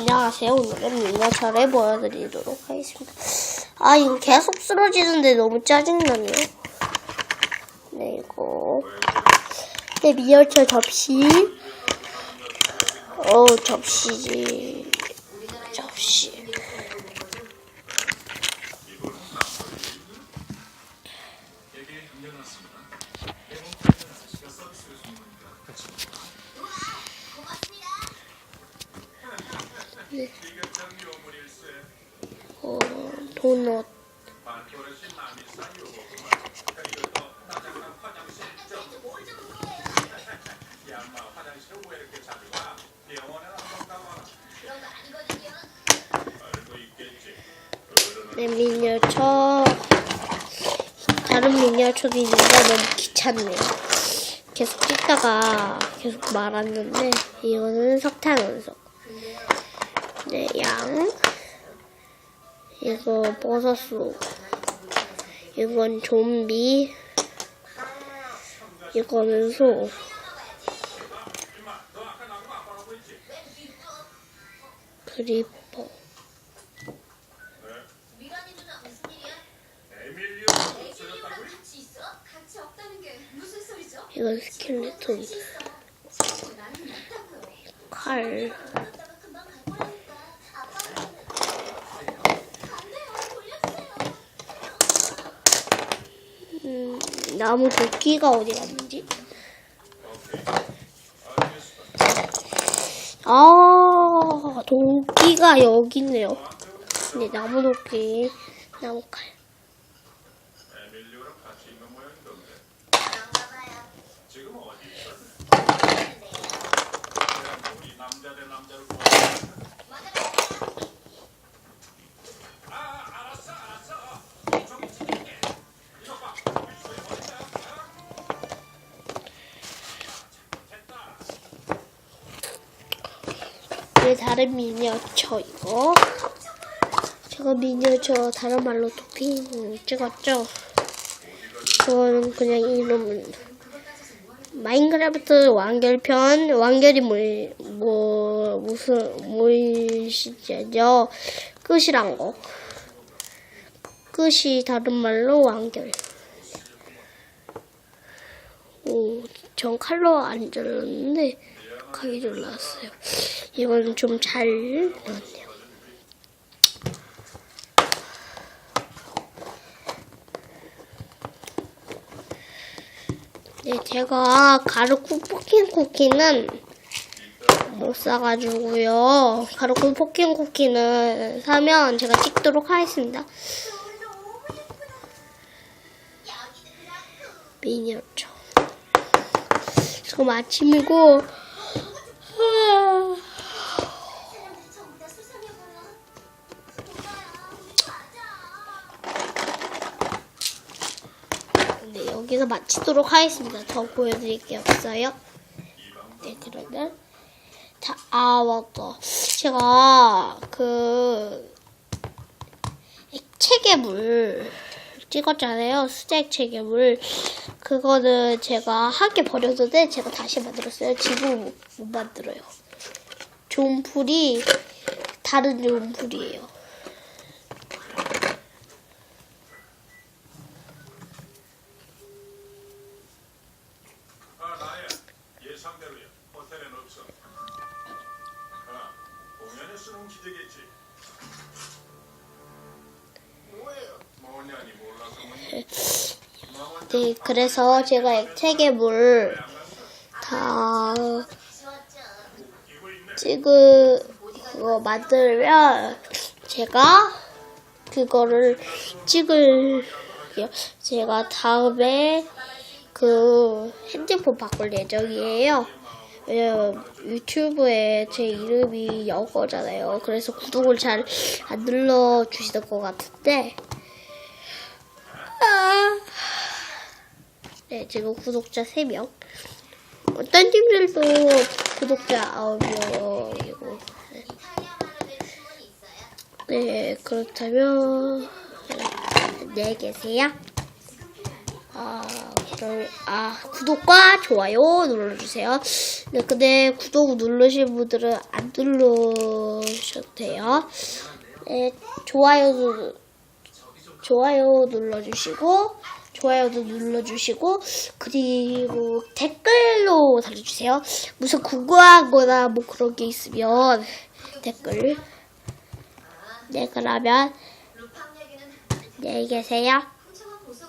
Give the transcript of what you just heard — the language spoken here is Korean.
안녕하세요. 오늘은 미녀철을 보여드리도록 하겠습니다. 아, 이거 계속 쓰러지는데 너무 짜증나네요. 네, 이거. 네, 미녀철 접시. 어 접시지. 접시. 네. 어, 도넛. 네, 미니어처. 다른 미니어처도 있는데 너무 귀찮네요. 계속 찍다가 계속 말았는데, 이거는 석탄 원석. 네, 양. 이거 버섯수. 이건 좀비. 이거는 소. 그리퍼. 누나 무슨 일이야? 에밀리오가 같이 있어? 같이 없다는 게 무슨 소리죠? 이건 스켈레톤. 같이 있어. 나는 못하고요. 칼. 이따가 금방 갈 거라니까. 아빠는 안 돼요. 돌려주세요. 음, 나무 도끼가 어디 갔는지. 아, 도끼가 여기 있네요. 네, 나무 도끼, 나무 칼. 지금 어디 우리 남자 대 남자를 네, 다른 미니어처 이거. 제가 미니어처 다른 말로 도핑 찍었죠. 저는 그냥 이름은 마인크래프트 완결편 완결이 뭐, 뭐 무슨 무엇이죠? 끝이란 거. 끝이 다른 말로 완결. 오, 전 칼로 안 잘랐는데 칼이 잘랐어요. 이건 좀잘 나왔네요. 네, 제가 가루쿠 포킨 쿠키는 못 사가지고요. 가루쿠 포킨 쿠키는 사면 제가 찍도록 하겠습니다. 미니어처. 지금 아침이고, 네, 여기서 마치도록 하겠습니다. 더 보여드릴 게 없어요. 네, 그러면. 자, 아, 맞다. 제가, 그, 액체괴물 찍었잖아요. 수제 액체괴물. 그거는 제가 한개 버렸는데 제가 다시 만들었어요. 지금 못, 못 만들어요. 좋은 풀이 다른 좋은 풀이에요. 아, 나야. 예상대로야. 호텔엔 없어. 아, 공연에 쓰는 기대겠지. 뭐예요? 뭐냐니 몰라서 뭐니. 네, 그래서 제가 다. 이거 있네. 찍을 거 만들면 제가 그거를 찍을 제가 다음에 그 핸드폰 바꿀 예정이에요. 왜냐면 유튜브에 제 이름이 영어잖아요. 그래서 구독을 잘 안 눌러 주시는 것 같은데. 아. 네, 지금 구독자 3명. 어떤 팀들도 구독자 9명이고. 이탈리아말로 된 주문이 있어요? 네, 그렇다면, 네, 계세요? 아, 아, 구독과 좋아요 눌러주세요. 네, 근데 구독 누르신 분들은 안 눌러주셔도 돼요. 네, 좋아요도 좋아요 눌러주시고 좋아요도 눌러주시고 그리고 댓글로 달아주세요. 무슨 궁금하거나 뭐 그런 게 있으면 댓글. 네 그러면 안녕히 계세요.